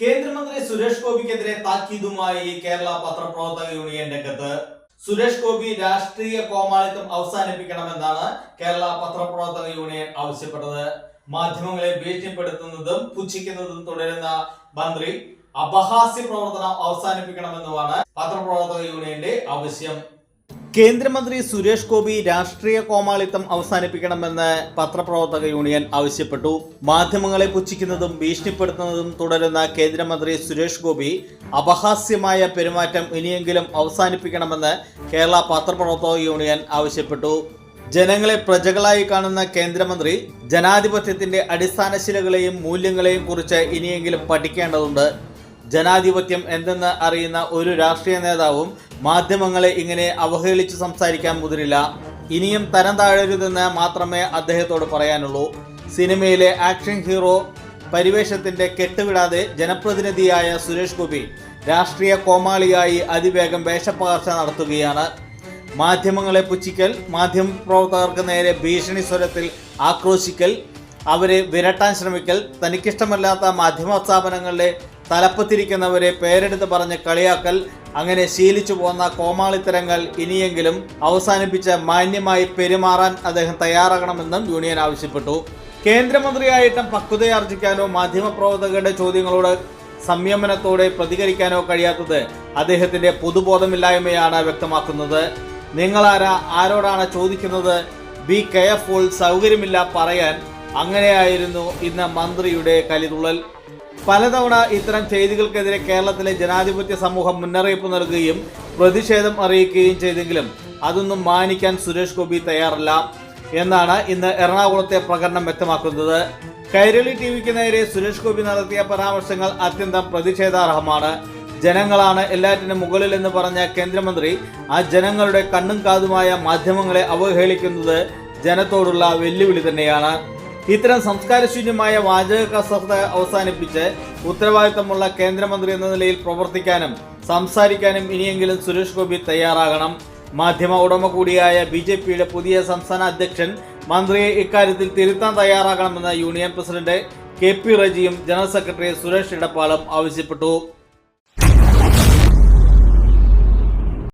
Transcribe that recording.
കേന്ദ്രമന്ത്രി സുരേഷ് ഗോപിക്കെതിരെ താക്കീതുമായി കേരള പത്രപ്രവർത്തക യൂണിയൻ രംഗത്ത്. സുരേഷ് ഗോപി രാഷ്ട്രീയ കോമാളിത്തം അവസാനിപ്പിക്കണമെന്നാണ് കേരള പത്രപ്രവർത്തക യൂണിയൻ ആവശ്യപ്പെട്ടത്. മാധ്യമങ്ങളെ ഭീഷണിപ്പെടുത്തുന്നതും പുച്ഛിക്കുന്നതും തുടരുന്ന മന്ത്രി അപഹാസ്യ പ്രവർത്തനം അവസാനിപ്പിക്കണമെന്നുമാണ് പത്രപ്രവർത്തക യൂണിയന്റെ ആവശ്യം. കേന്ദ്രമന്ത്രി സുരേഷ് ഗോപി രാഷ്ട്രീയ കോമാളിത്തം അവസാനിപ്പിക്കണമെന്ന് പത്രപ്രവർത്തക യൂണിയൻ ആവശ്യപ്പെട്ടു. മാധ്യമങ്ങളെ പുച്ഛിക്കുന്നതും ഭീഷണിപ്പെടുത്തുന്നതും തുടരുന്ന കേന്ദ്രമന്ത്രി സുരേഷ് ഗോപി അപഹാസ്യമായ പെരുമാറ്റം ഇനിയെങ്കിലും അവസാനിപ്പിക്കണമെന്ന് കേരള പത്രപ്രവർത്തക യൂണിയൻ ആവശ്യപ്പെട്ടു. ജനങ്ങളെ പ്രജകളായി കാണുന്ന കേന്ദ്രമന്ത്രി ജനാധിപത്യത്തിന്റെ അടിസ്ഥാനശിലകളെയും മൂല്യങ്ങളെയും കുറിച്ച് ഇനിയെങ്കിലും പഠിക്കേണ്ടതുണ്ട്. ജനാധിപത്യം എന്തെന്ന് അറിയുന്ന ഒരു രാഷ്ട്രീയ നേതാവും മാധ്യമങ്ങളെ ഇങ്ങനെ അവഹേളിച്ച് സംസാരിക്കാൻ മുതിരില്ല. ഇനിയും തരം താഴരുതെന്ന് മാത്രമേ അദ്ദേഹത്തോട് പറയാനുള്ളൂ. സിനിമയിലെ ആക്ഷൻ ഹീറോ പരിവേഷത്തിന്റെ കെട്ടുവിടാതെ ജനപ്രതിനിധിയായ സുരേഷ് ഗോപി രാഷ്ട്രീയ കോമാളിയായി അതിവേഗം വേഷപ്പകർച്ച നടത്തുകയാണ്. മാധ്യമങ്ങളെ പുച്ഛിക്കൽ മാധ്യമപ്രവർത്തകർക്ക് നേരെ ഭീഷണി സ്വരത്തിൽ ആക്രോശിക്കൽ അവരെ വിരട്ടാൻ ശ്രമിക്കൽ തനിക്കിഷ്ടമല്ലാത്ത മാധ്യമ സ്ഥാപനങ്ങളിലെ തലപ്പത്തിരിക്കുന്നവരെ പേരെടുത്ത് പറഞ്ഞ് കളിയാക്കൽ അങ്ങനെ ശീലിച്ചു പോന്ന കോമാളിത്തരങ്ങൾ ഇനിയെങ്കിലും അവസാനിപ്പിച്ച് മാന്യമായി പെരുമാറാൻ അദ്ദേഹം തയ്യാറാകണമെന്നും യൂണിയൻ ആവശ്യപ്പെട്ടു. കേന്ദ്രമന്ത്രിയായിട്ടും പക്വതയാർജിക്കാനോ മാധ്യമപ്രവർത്തകരുടെ ചോദ്യങ്ങളോട് സംയമനത്തോടെ പ്രതികരിക്കാനോ കഴിയാത്തത് അദ്ദേഹത്തിന്റെ പൊതുബോധമില്ലായ്മയാണ് വ്യക്തമാക്കുന്നത്. നിങ്ങളാരാ ആരോടാണ് ചോദിക്കുന്നത്? ബി കെയർഫുൾ സൗകര്യമില്ല പറയാൻ അങ്ങനെയായിരുന്നു ഇന്ന് മന്ത്രിയുടെ കലിതുള്ളൽ. പലതവണ ഇത്തരം ചെയ്തികൾക്കെതിരെ കേരളത്തിലെ ജനാധിപത്യ സമൂഹം മുന്നറിയിപ്പ് നൽകുകയും പ്രതിഷേധം അറിയിക്കുകയും ചെയ്തെങ്കിലും അതൊന്നും മാനിക്കാൻ സുരേഷ് ഗോപി തയ്യാറല്ല എന്നാണ് ഇന്ന് എറണാകുളത്തെ പ്രകടനം വ്യക്തമാക്കുന്നത്. കൈരളി ടി വിക്ക് നേരെ സുരേഷ് ഗോപി നടത്തിയ പരാമർശങ്ങൾ അത്യന്തം പ്രതിഷേധാർഹമാണ്. ജനങ്ങളാണ് എല്ലാറ്റിനും മുകളിൽ എന്ന് പറഞ്ഞ കേന്ദ്രമന്ത്രി ആ ജനങ്ങളുടെ കണ്ണും കാതുമായ മാധ്യമങ്ങളെ അവഹേളിക്കുന്നത് ജനത്തോടുള്ള വെല്ലുവിളി തന്നെയാണ്. ഇത്തരം സംസ്കാരശൂന്യമായ വാചക കസർത്ത് അവസാനിപ്പിച്ച് ഉത്തരവാദിത്തമുള്ള കേന്ദ്രമന്ത്രി എന്ന നിലയിൽ പ്രവർത്തിക്കാനും സംസാരിക്കാനും ഇനിയെങ്കിലും സുരേഷ് ഗോപി തയ്യാറാകണം. മാധ്യമ ഉടമ കൂടിയായ ബി ജെ പിയുടെ പുതിയ സംസ്ഥാന അധ്യക്ഷൻ മന്ത്രിയെ ഇക്കാര്യത്തിൽ തിരുത്താൻ തയ്യാറാകണമെന്ന് യൂണിയൻ പ്രസിഡന്റ് കെ പി റജിയും ജനറൽ സെക്രട്ടറി സുരേഷ് ഇടപ്പാളും ആവശ്യപ്പെട്ടു.